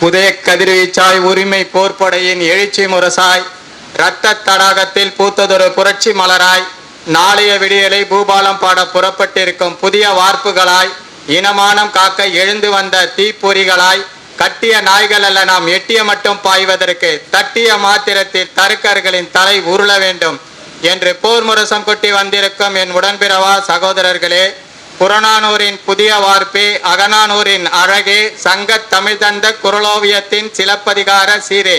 உதய கதிர்வீச்சாய் உரிமை போர்ப்படையின் எழுச்சி முரசாய் இரத்த தடாகத்தில் பூத்ததொரு புரட்சி மலராய் நாளைய விடியலை பூபாலம் பாட புறப்பட்டிருக்கும் புதிய வார்ப்புகளாய் இனமானம் காக்க எழுந்து வந்த தீப்பொறிகளாய் கட்டிய நாய்கள் அல்ல நாம் எட்டிய மட்டும் பாய்வதற்கு தட்டிய மாத்திரத்தில் தருக்கர்களின் தலை உருள வேண்டும் என்று போர் முரசம் கொட்டி வந்திருக்கும் என் உடன்பிறவா சகோதரர்களே புறநானூரின் புதிய வார்ப்பே அகநானூரின் அழகே சங்க தமிழ் தந்த குரலோவியத்தின் சிலப்பதிகார சீரே.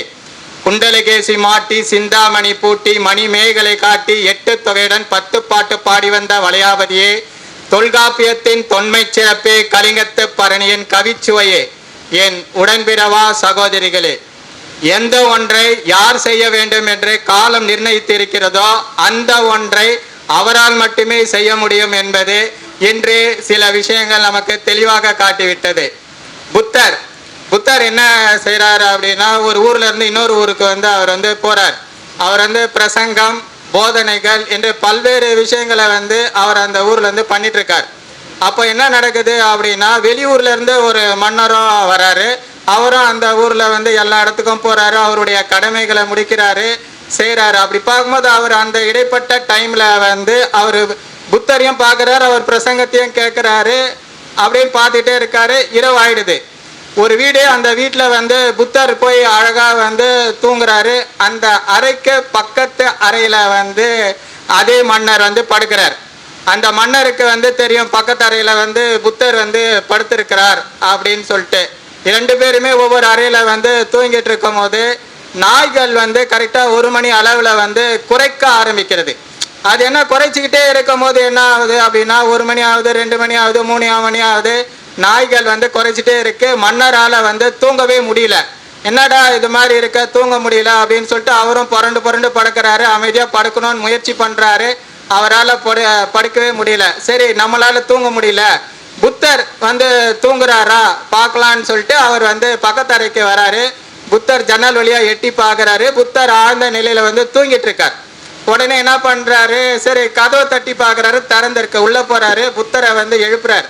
குண்டலகேசி மாட்டி சிந்தாமணி பூட்டி மணி மேகலை காட்டி எட்டு தொகையுடன் பத்து பாட்டு பாடி வந்த வளையாபதியே தொல்காப்பியத்தின் தொன்மை சிறப்பே கலிங்கத்து பரணியின் கவிச்சுவையே. என் உடன்பிறவா சகோதரிகளே எந்த ஒன்றை யார் செய்ய வேண்டும் என்று காலம் நிர்ணயித்திருக்கிறதோ அந்த ஒன்றை அவரால் மட்டுமே செய்ய முடியும் என்பது இன்று சில விஷயங்கள் நமக்கு தெளிவாக காட்டிவிட்டது. புத்தர் புத்தர் என்ன செய்கிறார் அப்படின்னா ஒரு ஊர்ல இருந்து இன்னொரு ஊருக்கு வந்து அவர் வந்து போறார். அவர் வந்து பிரசங்கம் போதனைகள் என்று பல்வேறு விஷயங்களை வந்து அவர் அந்த ஊர்ல இருந்து பண்ணிட்டு இருக்கார் அப்போ என்ன நடக்குது அப்படின்னா வெளியூர்ல இருந்து ஒரு மன்னரும் வராரு. அவரும் அந்த ஊர்ல வந்து எல்லா இடத்துக்கும் போறாரு. அவருடைய கடமைகளை முடிக்கிறாரு செய்கிறாரு அப்படி பார்க்கும்போது அவர் அந்த இடைப்பட்ட டைம்ல வந்து அவர் புத்தரையும் பார்க்குறாரு? அவர் பிரசங்கத்தையும் கேட்குறாரு? அப்படின்னு பார்த்துட்டே இருக்காரு. இரவு ஆயிடுது. ஒரு வீடு அந்த வீட்டில் வந்து புத்தர் போய் அழகாக வந்து தூங்குறாரு. அந்த அறைக்கு பக்கத்து அறையில் வந்து அதே மன்னர் வந்து படுக்கிறார். அந்த மன்னருக்கு வந்து தெரியும் பக்கத்து அறையில் வந்து புத்தர் வந்து படுத்திருக்கிறார் அப்படின்னு சொல்லிட்டு. இரண்டு பேருமே ஒவ்வொரு அறையில் வந்து தூங்கிட்டு இருக்கும் போது நாய்கள் வந்து கரெக்டாக ஒரு மணி அளவில் வந்து குறைக்க ஆரம்பிக்கிறது. அது என்ன குறைச்சிக்கிட்டே இருக்கும் போது என்ன ஆகுது அப்படின்னா ஒரு மணி ஆகுது ரெண்டு மணி ஆகுது மூணு மணி ஆகுது. நாய்கள் வந்து குறைச்சிட்டே இருக்கு. மன்னரால வந்து தூங்கவே முடியல. என்னடா இது மாதிரி இருக்க? தூங்க முடியல அப்படின்னு சொல்லிட்டு அவரும் புரண்டு புரண்டு படுக்கிறாரு. அமைதியா படுக்கணும்னு முயற்சி பண்றாரு. அவரால் படு படுக்கவே முடியல. சரி நம்மளால தூங்க முடியல. புத்தர் வந்து தூங்குறாரா? பார்க்கலான்னு சொல்லிட்டு அவர் வந்து பக்கத்தறைக்கு வராரு. புத்தர் ஜன்னல் வழியா எட்டி பார்க்குறாரு. புத்தர் ஆழ்ந்த நிலையில வந்து தூங்கிட்டு இருக்கார். உடனே என்ன பண்றாரு? சரி கதவை தட்டி பாக்குறாரு திறந்திருக்க உள்ள போறாரு புத்தரை வந்து எழுப்புறாரு.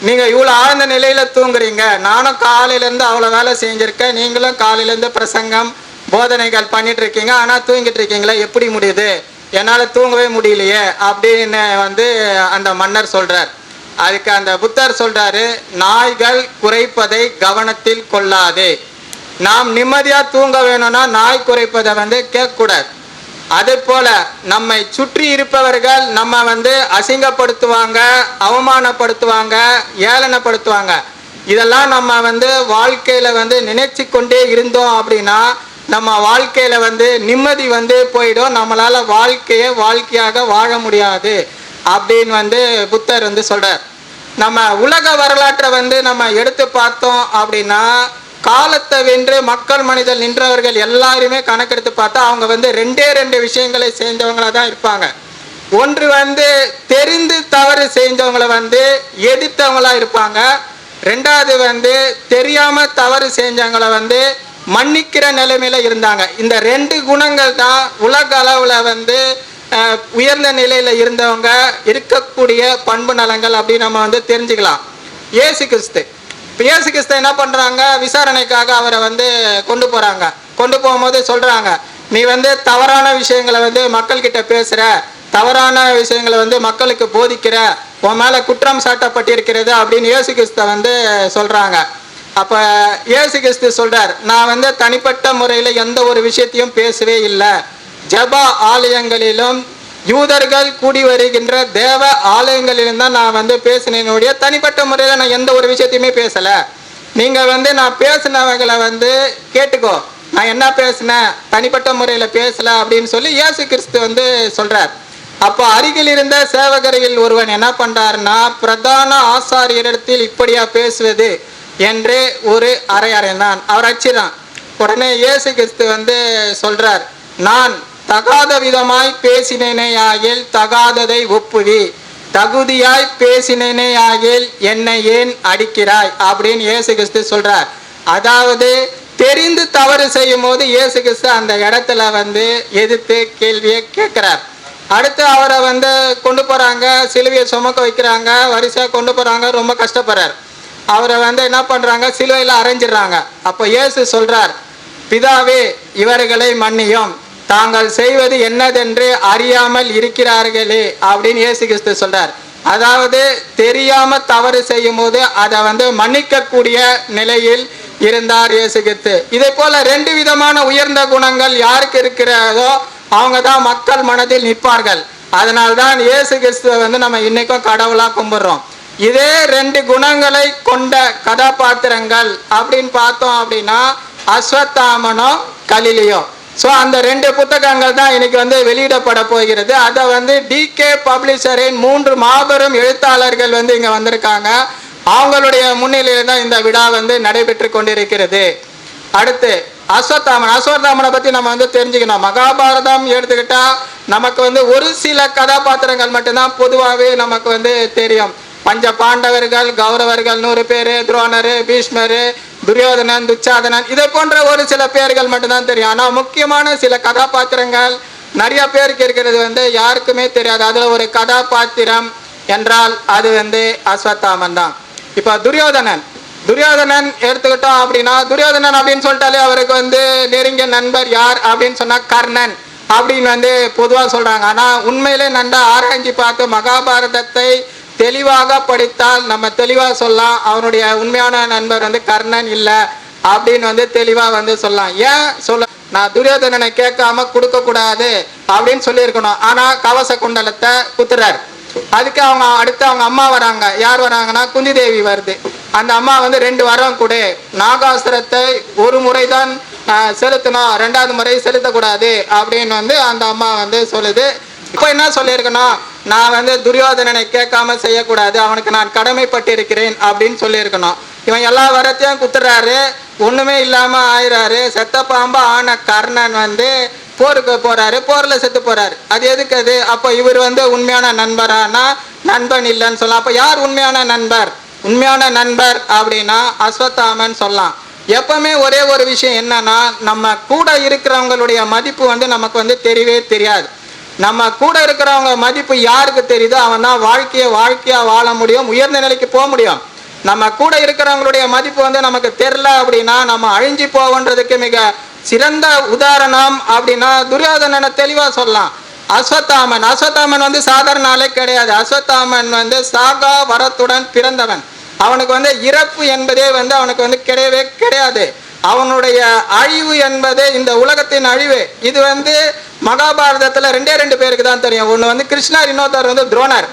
நீங்க இவ்வளவு ஆழ்ந்த நிலையில தூங்குறீங்க. நானும் காலையில இருந்து அவ்வளவு வேலை செஞ்சிருக்கேன். நீங்களும் காலையில இருந்து பிரசங்கம் போதனைகள் பண்ணிட்டு இருக்கீங்க. ஆனா தூங்கிட்டு இருக்கீங்களா எப்படி முடியுது? என்னால தூங்கவே முடியலையே அப்படின்னு வந்து அந்த மன்னர் சொல்றார். அதுக்கு அந்த புத்தர் சொல்றாரு நாய்கள் குறைப்பதை கவனத்தில் கொள்ளாதே. நாம் நிம்மதியா தூங்க வேணும்னா நாய் குறைப்பதை வந்து கேட்கக்கூடாது. அதே போல நம்மை சுற்றி இருப்பவர்கள் நம்ம வந்து அசிங்கப்படுத்துவாங்க அவமானப்படுத்துவாங்க ஏளனப்படுத்துவாங்க. இதெல்லாம் நம்ம வந்து வாழ்க்கையில வந்து நினைச்சு கொண்டே இருந்தோம் அப்படின்னா நம்ம வாழ்க்கையில வந்து நிம்மதி வந்து போயிடும். நம்மளால வாழ்க்கையை வாழ்க்கையாக வாழ முடியாது அப்படின்னு வந்து புத்தர் வந்து சொல்றார். நம்ம உலக வரலாற்றை வந்து நம்ம எடுத்து பார்த்தோம் அப்படின்னா காலத்தை வென்று மக்கள் மனிதர் நின்றவர்கள் எல்லாருமே கணக்கெடுத்து பார்த்தா அவங்க வந்து ரெண்டே ரெண்டு விஷயங்களை செஞ்சவங்களா தான் இருப்பாங்க. ஒன்று வந்து தெரிந்து தவறு செஞ்சவங்கள வந்து எதிர்த்தவங்களா இருப்பாங்க. ரெண்டாவது வந்து தெரியாம தவறு செஞ்சவங்கள வந்து மன்னிக்கிற நிலைமையில இருந்தாங்க. இந்த ரெண்டு குணங்கள் தான் உலக அளவுல வந்து உயர்ந்த நிலையில இருந்தவங்க இருக்கக்கூடிய பண்பு நலங்கள் அப்படின்னு நம்ம வந்து தெரிஞ்சுக்கலாம். இயேசு கிறிஸ்து. இப்போ இயேசு கிறிஸ்து என்ன பண்ணுறாங்க விசாரணைக்காக அவரை வந்து கொண்டு போகிறாங்க கொண்டு போகும்போது சொல்கிறாங்க நீ வந்து தவறான விஷயங்களை வந்து மக்கள்கிட்ட பேசுகிற தவறான விஷயங்களை வந்து மக்களுக்கு போதிக்கிற. உன் மேலே குற்றம் சாட்டப்பட்டிருக்கிறது. அப்படின்னு இயேசு கிறிஸ்த வந்து சொல்கிறாங்க அப்போ இயேசு கிறிஸ்து சொல்கிறார் நான் வந்து தனிப்பட்ட முறையில் எந்த ஒரு விஷயத்தையும் பேசவே இல்லை. ஜபா ஆலயங்களிலும் யூதர்கள் கூடி வருகின்ற தேவ ஆலயங்களிலும் தான் நான் வந்து பேசினேனுடைய தனிப்பட்ட முறையில் நான் எந்த ஒரு விஷயத்தையுமே பேசலை. நீங்கள் வந்து நான் பேசினவங்களை வந்து கேட்டுக்கோ. நான் என்ன பேசினேன்? தனிப்பட்ட முறையில் பேசலை அப்படின்னு சொல்லி இயேசு கிறிஸ்து வந்து சொல்கிறார் அப்போ அருகில் இருந்த சேவகரில் ஒருவன் என்ன பண்ணுறாருன்னா பிரதான ஆசாரியரிடத்தில் இப்படியா பேசுவது? என்று ஒரு அறை அறைந்தான் அவர் அச்சுதான் உடனே இயேசு கிறிஸ்து வந்து சொல்கிறார் நான் தகாத விதமாய் பேசினேனேயாகில் தகாததை ஒப்புவி. தகுதியாய் பேசினேனேயாகில் என்னை ஏன் அடிக்கிறாய்? அப்படின்னு இயேசு கிறிஸ்து சொல்றார். அதாவது தெரிந்து தவறு செய்யும் போது இயேசு கிறிஸ்து அந்த இடத்துல வந்து எதிர்த்து கேள்வியை கேட்கிறார். அடுத்து அவரை வந்து கொண்டு போறாங்க சிலுவையை சுமக்க வைக்கிறாங்க வரிசையா கொண்டு போறாங்க ரொம்ப கஷ்டப்படுறார். அவரை வந்து என்ன பண்றாங்க? சிலுவையில் அரைஞ்சிடுறாங்க. அப்போ இயேசு சொல்றார் பிதாவே இவர்களை மன்னியும். தாங்கள் செய்வது என்னதென்று அறியாமல் இருக்கிறார்களே அப்படின்னு இயேசு கிறிஸ்து சொல்றார். அதாவது தெரியாம தவறு செய்யும் போது அதை வந்து மன்னிக்கக்கூடிய நிலையில் இருந்தார் இயேசு கிறிஸ்து. இதே போல ரெண்டு விதமான உயர்ந்த குணங்கள் யாருக்கு இருக்கிறதோ அவங்க தான் மக்கள் மனதில் நிற்பார்கள். அதனால்தான் இயேசு கிறிஸ்துவை வந்து நம்ம இன்னைக்கும் கடவுளா கும்பிடுறோம். இதே ரெண்டு குணங்களை கொண்ட கதாபாத்திரங்கள் அப்படின்னு பார்த்தோம் அப்படின்னா அஸ்வத்தாமனும் கலிலியோ ஸோ அந்த ரெண்டு புத்தகங்கள் தான் இன்னைக்கு வந்து வெளியிடப்பட போகிறது. அதை வந்து டிகே பப்ளிஷரின் மூன்று மாபெரும் எழுத்தாளர்கள் வந்து இங்கே வந்திருக்காங்க. அவங்களுடைய முன்னிலையில் தான் இந்த விழா வந்து நடைபெற்று கொண்டிருக்கிறது. அடுத்து அஸ்வத்தாமன். அஸ்வத்தாமனை பற்றி நம்ம வந்து தெரிஞ்சுக்கணும். மகாபாரதம் எடுத்துக்கிட்டா நமக்கு வந்து ஒரு சில கதாபாத்திரங்கள் மட்டும்தான் பொதுவாகவே நமக்கு வந்து தெரியும். பஞ்ச பாண்டவர்கள் கௌரவர்கள் நூறு பேர் துரோணர் பீஷ்மர் துரியோதனன் துச்சாதனன் இதை போன்ற ஒரு சில பேர்கள் மட்டும்தான் தெரியும். ஆனால் முக்கியமான சில கதாபாத்திரங்கள் நிறைய பேருக்கு இருக்கிறது வந்து யாருக்குமே தெரியாது. அதில் ஒரு கதாபாத்திரம் என்றால் அது வந்து அஸ்வத்தாமன் தான். இப்போ துரியோதனன். துரியோதனன் எடுத்துக்கிட்டோம் அப்படின்னா துரியோதனன் அப்படின்னு சொல்லிட்டாலே அவருக்கு வந்து நெருங்கிய நண்பர் யார் அப்படின்னு சொன்னால் கர்ணன் அப்படின்னு வந்து பொதுவாக சொல்கிறாங்க ஆனால் உண்மையிலே நன்றா ஆராய்ச்சி பார்த்து மகாபாரதத்தை தெளிவாக படித்தால் நம்ம தெளிவாக சொல்லலாம் அவனுடைய உண்மையான நண்பர் வந்து கர்ணன் இல்லை அப்படின்னு வந்து தெளிவாக வந்து சொல்லலாம். ஏன் சொல்ல நான் துரியோதனனை கேட்காம கொடுக்க கூடாது அப்படின்னு சொல்லியிருக்கணும். ஆனா கவச குண்டலத்தை குத்துறார். அதுக்கு அவங்க அடுத்து அவங்க அம்மா வராங்க. யார் வராங்கன்னா குந்தி தேவி வருது. அந்த அம்மா வந்து ரெண்டு வரம் கொடு. நாகாஸ்திரத்தை ஒரு முறை தான் செலுத்தணும் ரெண்டாவது முறை செலுத்தக்கூடாது அப்படின்னு வந்து அந்த அம்மா வந்து சொல்லுது. இப்போ என்ன சொல்லியிருக்கணும்? நான் வந்து துரியோதனனை கேட்காம செய்யக்கூடாது அவனுக்கு நான் கடமைப்பட்டிருக்கிறேன் அப்படின்னு சொல்லியிருக்கணும். இவன் எல்லா வரத்தையும் குத்துறாரு ஒண்ணுமே இல்லாம ஆயிறாரு. செத்த பாம்பா ஆன கர்ணன் வந்து போருக்கு போறாரு போர்ல செத்து போறாரு. அது எதுக்கு அது? அப்போ இவர் வந்து உண்மையான நண்பரானா? நண்பன் இல்லைன்னு சொல்லலாம். அப்போ யார் உண்மையான நண்பர்? உண்மையான நண்பர் அப்படின்னா அஸ்வத்தாமன் சொல்லலாம். எப்பவுமே ஒரே ஒரு விஷயம் என்னன்னா நம்ம கூட இருக்கிறவங்களுடைய மதிப்பு வந்து நமக்கு வந்து தெரியவே தெரியாது. நம்ம கூட இருக்கிறவங்க மதிப்பு யாருக்கு தெரியுதோ அவன் தான் வாழ்க்கையை வாழ்க்கையாக வாழ முடியும் உயர்ந்த நிலைக்கு போக முடியும். நம்ம கூட இருக்கிறவங்களுடைய மதிப்பு வந்து நமக்கு தெரில அப்படின்னா நம்ம அழிஞ்சு போவன்றதுக்கு மிக சிறந்த உதாரணம் அப்படின்னா துரியோதனனை தெளிவாக சொல்லலாம். அஸ்வத்தாமன். அஸ்வத்தாமன் வந்து சாதாரண ஆளே கிடையாது. அஸ்வத்தாமன் வந்து சாகா வரத்துடன் பிறந்தவன். அவனுக்கு வந்து இறப்பு என்பதே வந்து அவனுக்கு வந்து கிடையவே கிடையாது. அவனுடைய அழிவு என்பது இந்த உலகத்தின் அழிவு. இது வந்து மகாபாரதத்தில் ரெண்டே ரெண்டு பேருக்கு தான் தெரியும். ஒன்று வந்து கிருஷ்ணர் இன்னொருத்தர் வந்து துரோணர்.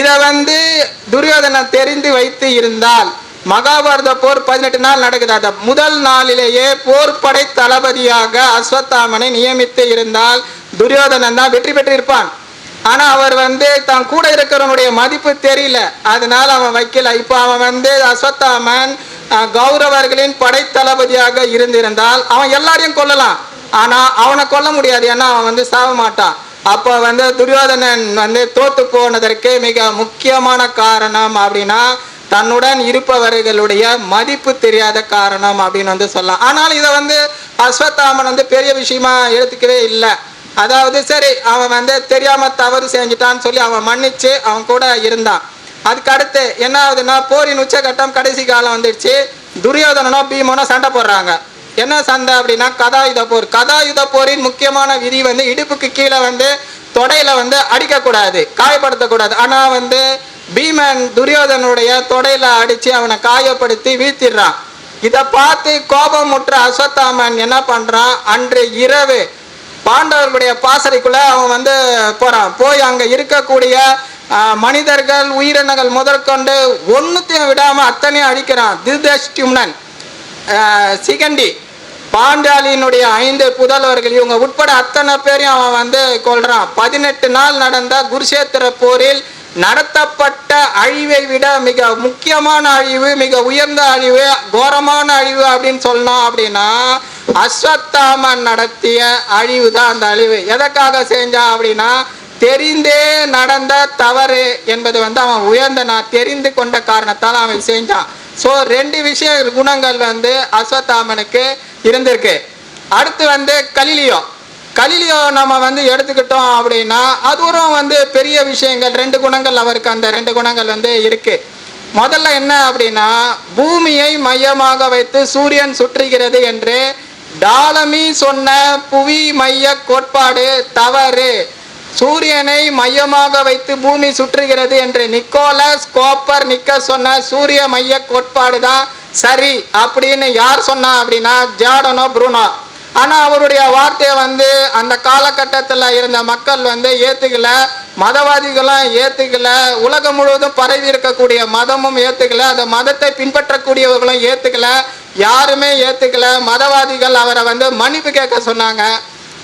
இதை வந்து துரியோதனன் தெரிந்து வைத்து இருந்தால் மகாபாரத போர் பதினெட்டு நாள் நடக்குது. அந்த முதல் நாளிலேயே போர்படை தளபதியாக அஸ்வத்தாமனை நியமித்து இருந்தால் துரியோதனன் தான் வெற்றி பெற்றிருப்பான். ஆனால் அவர் வந்து தான் கூட இருக்கிறவனுடைய மதிப்பு தெரியல. அதனால அவன் வைக்கல. இப்போ அவன் வந்து அஸ்வத்தாமன் கௌரவர்களின் படைத்தளபதியாக இருந்திருந்தால் அவன் எல்லாரையும் கொல்லலாம். ஆனா அவனை கொல்ல முடியாது. ஏன்னா அவன் வந்து சாக மாட்டான் அப்போ வந்து துரியோதனன் வந்து தோத்து போனதற்கு மிக முக்கியமான காரணம் அப்படின்னா தன்னுடன் இருப்பவர்களுடைய மதிப்பு தெரியாத காரணம் அப்படின்னு வந்து சொல்லலாம். ஆனால் இதை வந்து அஸ்வத்தாமன் வந்து பெரிய விஷயமா எடுத்துக்கவே இல்லை. அதாவது சரி அவன் வந்து தெரியாம தவறு செஞ்சிட்டான்னு சொல்லி அவன் மன்னிச்சு அவன் கூட இருந்தான். அதுக்கு அடுத்து என்ன ஆகுதுன்னா போரின் உச்சகட்டம் கடைசி காலம் வந்துடுச்சு. துரியோதனனோ பீமனோ சண்டை போடுறாங்க. என்ன சண்டை அப்படின்னா கதாயுத போர். கதாயுத போரின் முக்கியமான விதி வந்து இடுப்புக்கு கீழே வந்து தொடையில வந்து அடிக்கக்கூடாது காயப்படுத்தக்கூடாது. ஆனால் வந்து பீமன் துரியோதனுடைய தொடையில அடிச்சு அவனை காயப்படுத்தி வீழ்த்திடுறான். இதை பார்த்து கோபமுற்ற அஸ்வத்தாமன் என்ன பண்றான்? அன்று இரவு பாண்டவர்களுடைய பாசறைக்குள்ள அவன் வந்து போறான். போய் அங்க இருக்கக்கூடிய மனிதர்கள் உயிரினங்கள் முதற்கொண்டு ஒன்றுத்தையும் விடாமல் அத்தனையும் அழிக்கிறான். திருதஷ்டியும்னன் சிகண்டி. பாண்டாளியினுடைய ஐந்து புதல்வர்கள் இவங்க உட்பட அத்தனை பேரையும் அவன் வந்து கொள்றான் பதினெட்டு நாள் நடந்த குருஷேத்திர போரில் நடத்தப்பட்ட அழிவை விட மிக முக்கியமான அழிவு மிக உயர்ந்த அழிவு கோரமான அழிவு அப்படின்னு சொன்னோம் அப்படின்னா அஸ்வத்தாமன் நடத்திய அழிவு தான் அந்த அழிவு. எதற்காக செஞ்சான் அப்படின்னா தெரிந்தே நடந்த தவறு என்பது வந்து அவன் உயர்ந்த நான் தெரிந்து கொண்ட காரணத்தால் அவன் செஞ்சான். ஸோ ரெண்டு விஷய குணங்கள் வந்து அஸ்வத்தாமனுக்கு இருந்திருக்கு. அடுத்து வந்து கலிலியோ. கலிலியோ நம்ம வந்து எடுத்துக்கிட்டோம் அப்படின்னா அதுவும் வந்து பெரிய விஷயங்கள் ரெண்டு குணங்கள் அவருக்கு அந்த ரெண்டு குணங்கள் வந்து இருக்கு. முதல்ல என்ன அப்படின்னா பூமியை மையமாக வைத்து சூரியன் சுற்றுகிறது என்று டாலமி சொன்ன புவி மைய கோட்பாடு தவறு. சூரியனை மையமாக வைத்து பூமி சுற்றுகிறது என்று நிக்கோலஸ் கோப்பர் நிக்க சொன்ன சூரிய மைய கோட்பாடு தான் சரி அப்படின்னு யார் சொன்னா அப்படின்னா ஜாடனோ ப்ரூனோ. ஆனால் அவருடைய வார்த்தையை வந்து அந்த காலகட்டத்தில் இருந்த மக்கள் வந்து ஏற்றுக்கல மதவாதிகளும் ஏற்றுக்கல உலகம் முழுவதும் பரவி இருக்கக்கூடிய மதமும் ஏற்றுக்கல அந்த மதத்தை பின்பற்றக்கூடியவர்களும் ஏற்றுக்கல யாருமே ஏற்றுக்கல மதவாதிகள் அவரை வந்து மன்னிப்பு கேட்க சொன்னாங்க.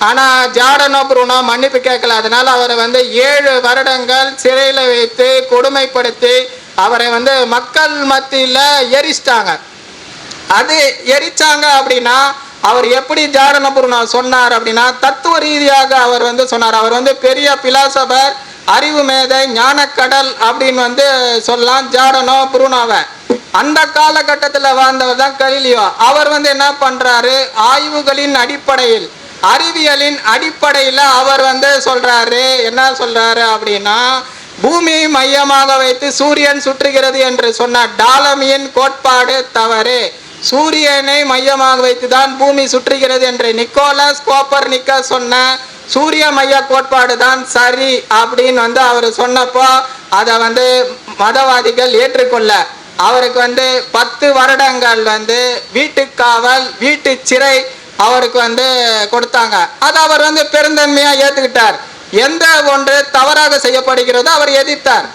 ஆனால் ஜாடனோ ப்ரூனோ மன்னிப்பு கேட்கல. அதனால் அவரை வந்து ஏழு வருடங்கள் சிறையில் வைத்து கொடுமைப்படுத்தி அவரை வந்து மக்கள் மத்தியில் எரிச்சிட்டாங்க. அது எரிச்சாங்க அப்படின்னா அவர் எப்படி ஜாடனபுருனா சொன்னார் அப்படின்னா தத்துவ ரீதியாக அவர் வந்து சொன்னார். அவர் வந்து பெரிய பிலாசபர் அறிவு மேதை ஞானக்கடல் அப்படின்னு வந்து சொல்லலாம் ஜாடனோ புருனாவை அந்த காலகட்டத்தில் வாழ்ந்தவர் தான் கலிலியோ. அவர் வந்து என்ன பண்ணுறாரு ஆய்வுகளின் அடிப்படையில் அறிவியலின் அடிப்படையில் அவர் வந்து சொல்கிறாரு என்ன சொல்கிறாரு அப்படின்னா பூமியை மையமாக வைத்து சூரியன் சுற்றுகிறது என்று சொன்ன டாலமியின் கோட்பாடு தவறு. சூரியனை மையமாக வைத்து தான் பூமி சுற்றுகிறது என்று நிக்கோலஸ் கோப்பர் நிக்க சொன்ன சூரிய மைய கோட்பாடு தான் சரி அப்படின்னு வந்து அவர் சொன்னப்போ அதை வந்து மதவாதிகள் ஏற்றுக்கொள்ள. அவருக்கு வந்து பத்து வருடங்கள் வந்து வீட்டுக்காவல் வீட்டு சிறை அவருக்கு வந்து கொடுத்தாங்க. அதை அவர் வந்து பெருந்தன்மையாக ஏற்றுக்கிட்டார் எந்த ஒன்று தவறாக செய்யப்படுகிறதோ அவர் எதிர்த்தார்.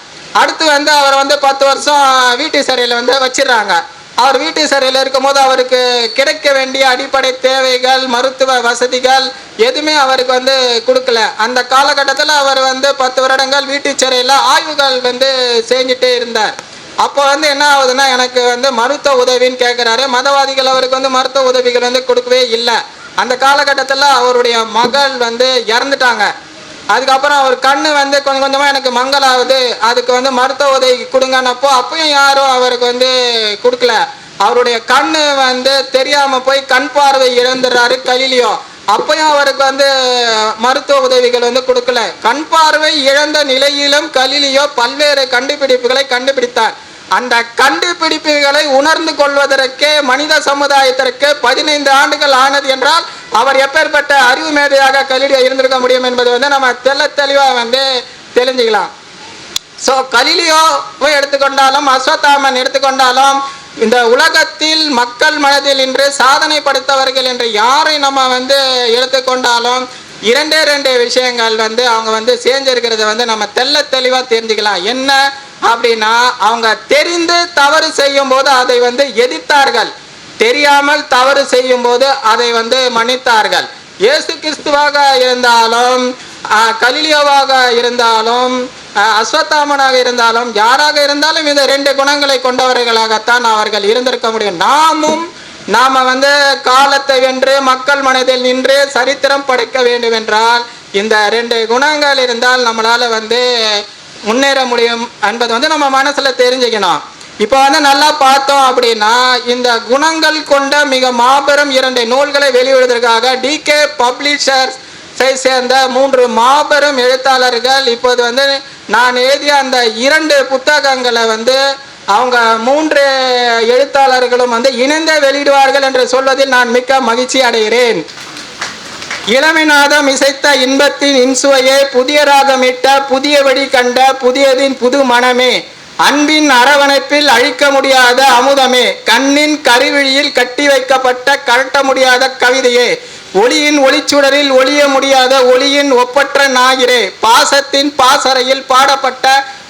அடுத்து வந்து அவர் வந்து பத்து வருஷம் வீட்டு சிறையில் வந்து வச்சிடுறாங்க. அவர் வீட்டு சிறையில் இருக்கும்போது அவருக்கு கிடைக்க வேண்டிய அடிப்படை தேவைகள் மருத்துவ வசதிகள் எதுவுமே அவருக்கு வந்து கொடுக்கல. அந்த காலகட்டத்தில் அவர் வந்து பத்து வருடங்கள் வீட்டு சிறையில் ஆய்வுகள் வந்து செஞ்சுட்டே இருந்தார். அப்போ வந்து என்ன ஆகுதுன்னா எனக்கு வந்து மருத்துவ உதவின்னு கேட்குறாரு மதவாதிகள் அவருக்கு வந்து மருத்துவ உதவிகள் வந்து கொடுக்கவே இல்லை. அந்த காலகட்டத்தில் அவருடைய மகள் வந்து இறந்துட்டாங்க. அதுக்கப்புறம் அவர் கண்ணு வந்து கொஞ்சம் கொஞ்சமாக எனக்கு மங்களாகுது அதுக்கு வந்து மருத்துவ உதவி கொடுங்கன்னப்போ அப்பயும் யாரும் அவருக்கு வந்து கொடுக்கல. அவருடைய கண்ணு வந்து தெரியாமல் போய் கண் பார்வை இழந்துடுறாரு கலிலியோ. அப்பயும் அவருக்கு வந்து மருத்துவ உதவிகள் வந்து கொடுக்கல. கண் பார்வை இழந்த நிலையிலும் கலிலியோ பல்வேறு கண்டுபிடிப்புகளை கண்டுபிடித்தார். அந்த கண்டுபிடிப்புகளை உணர்ந்து கொள்வதற்கே மனித சமுதாயத்திற்கு பதினைந்து ஆண்டுகள் ஆனது என்றால் அவர் எப்பேற்பட்ட அறிவு மேதையாக கலிலியோ இருந்திருக்க முடியும் என்பது வந்து நம்ம தெள்ள தெளிவாக வந்து தெரிஞ்சுக்கலாம் ஸோ கலிலியோவை எடுத்துக்கொண்டாலும் அஸ்வத்தாமன் எடுத்துக்கொண்டாலும் இந்த உலகத்தில் மக்கள் மனதில் இன்று சாதனை படுத்தவர்கள் என்று யாரை நம்ம வந்து எடுத்துக்கொண்டாலும் இரண்டே ரெண்டு விஷயங்கள் வந்து அவங்க வந்து சேர்ந்திருக்கிறத வந்து நம்ம தெள்ள தெளிவாக தெரிஞ்சுக்கலாம். என்ன? அப்படின்னா அவங்க தெரிந்து தவறு செய்யும் போது அதை வந்து எதிர்த்தார்கள். தெரியாமல் தவறு செய்யும் போது அதை வந்து மன்னித்தார்கள். இயேசு கிறிஸ்துவாக இருந்தாலும் கலிலியோவாக இருந்தாலும் அஸ்வத்தாமனாக இருந்தாலும் யாராக இருந்தாலும் இந்த ரெண்டு குணங்களை கொண்டவர்களாகத்தான் அவர்கள் இருந்திருக்க முடியும். நாமும் நாம வந்து காலத்தை வென்று மக்கள் மனதில் நின்று சரித்திரம் படைக்க வேண்டும் என்றால் இந்த ரெண்டு குணங்கள் இருந்தால் நம்மளால வந்து முன்னேற முடியும் என்பது வந்து நம்ம மனசில் தெரிஞ்சுக்கணும். இப்போ வந்து நல்லா பார்த்தோம் அப்படின்னா இந்த குணங்கள் கொண்ட மிக மாபெரும் இரண்டு நூல்களை வெளியிடுவதற்காக டிகே பப்ளிஷர்ஸ் சேர்ந்த மூன்று மாபெரும் எழுத்தாளர்கள் இப்போது வந்து நான் எழுதிய அந்த இரண்டு புத்தகங்களை வந்து அவங்க மூன்று எழுத்தாளர்களும் வந்து இணைந்தே வெளியிடுவார்கள் என்று சொல்வதில் நான் மிக்க மகிழ்ச்சி அடைகிறேன். இளமைநாதம் இசைத்த இன்பத்தின் இன்சுவையே புதிய ராகமிட்ட புதிய வழி கண்ட புதியதின் புது மனமே அன்பின் அரவணைப்பில் அழிக்க முடியாத அமுதமே கண்ணின் கருவிழியில் கட்டி வைக்கப்பட்ட கரட்ட முடியாத கவிதையே ஒளியின் ஒளிச்சுடரில் ஒளிய முடியாத ஒளியின் ஒப்பற்ற நாயிரே பாசத்தின் பாசறையில் பாடப்பட்ட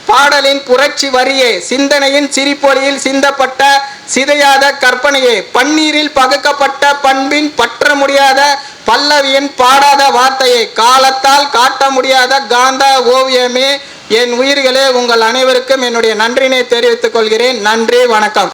பாடலின் புரட்சி வரியே சிந்தனையின் சிரிப்பொலியில் சிந்தப்பட்ட சிதையாத கற்பனையே பன்னீரில் பகுக்கப்பட்ட பண்பின் பற்ற முடியாத பல்லவியின் பாடாத வார்த்தையை காலத்தால் காட்ட முடியாத காந்த ஓவியமே என் உயிர்களே உங்கள் அனைவருக்கும் என்னுடைய நன்றினை தெரிவித்துக் கொள்கிறேன். நன்றி வணக்கம்.